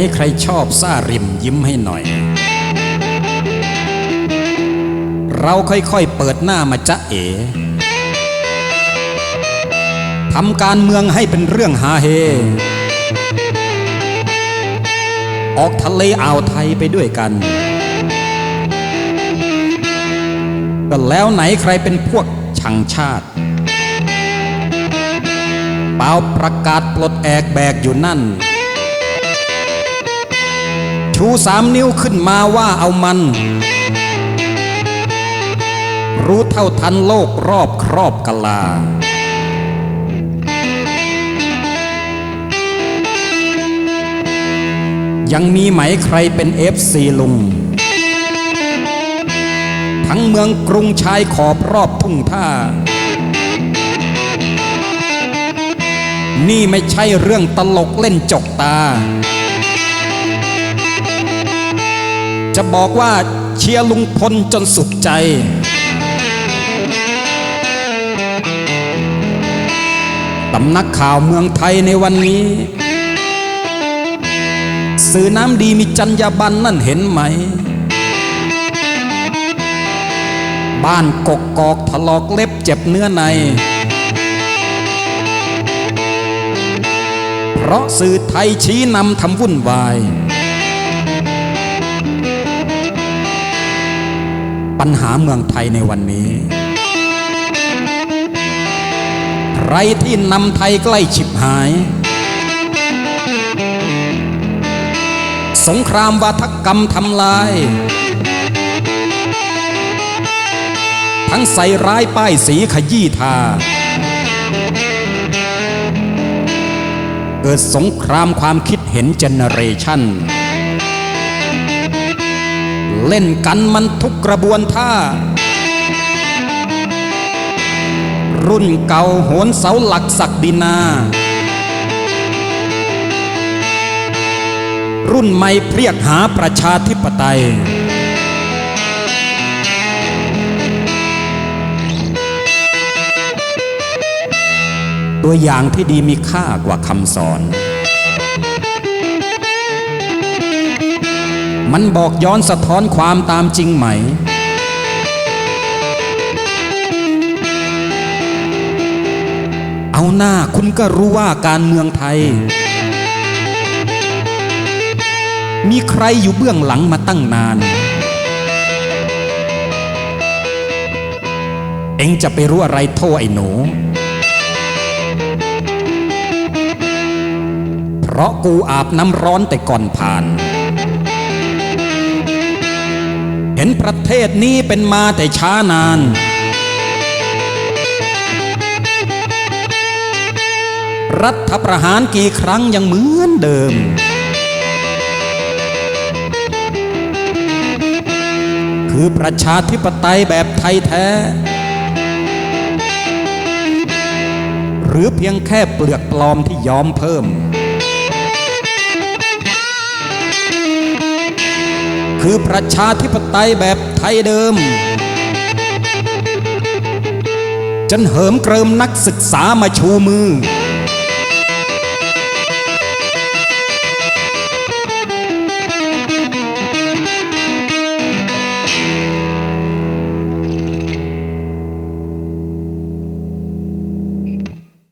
ให้ใครชอบซ่าริมยิ้มให้หน่อย เราค่อยๆเปิดหน้ามาจ๊ะเอ๋ทำการเมืองให้เป็นเรื่องฮาเฮ ออกทะเลอ่าวไทยไปด้วยกันก็แล้วไหนใครเป็นพวกชังชาติเปล่าประกาศปลดแอกแบกอยู่นั่น ชูสามนิ้วขึ้นมาว่าเอามัน รู้เท่าทันโลกรอบครอบกลายังมีไหมใครเป็นเอฟซีลุง ทั้งเมืองกรุงชายขอบรอบทุ่งท่า นี่ไม่ใช่เรื่องตลกเล่นจกตา จะบอกว่าเชียร์ลุงพลจนสุดใจ ตำนักข่าวเมืองไทยในวันนี้ สื่อน้ำดีมีจรรยาบรรณนั่นเห็นไหม บ้านกกกอกถลอกเล็บเจ็บเนื้อใน เพราะสื่อไทยชี้นำทำวุ่นวาย ปัญหาเมืองไทยในวันนี้ ใครที่นำไทยใกล้ฉิบหาย สงครามวาทกรรมทำลาย ทั้งใส่ร้ายป้ายสีขยี้ทา เกิดสงครามความคิดเห็นเจเนเรชั่น เล่นกันมันทุกกระบวนท่า รุ่นเก่าโหนเสาหลักศักดินา รุ่นใหม่เพียกหาประชาธิปไตยตัวอย่างที่ดีมีค่ากว่าคำสอน มันบอกย้อนสะท้อนความตามจริงไหม เอาหน้าคุณก็รู้ว่าการเมืองไทย มีใครอยู่เบื้องหลังมาตั้งนาน เอ็งจะไปรู้อะไรโทษไอ้หนูเพราะกูอาบน้ำร้อนแต่ก่อนผ่าน เห็นประเทศนี้เป็นมาแต่ช้านาน รัฐประหารกี่ครั้งยังเหมือนเดิม คือประชาธิปไตยแบบไทยแท้ หรือเพียงแค่เปลือกปลอมที่ยอมเพิ่ม คือประชาธิปไตยแบบไทยเดิม จนเหิมเกริมนักศึกษามาชูมือ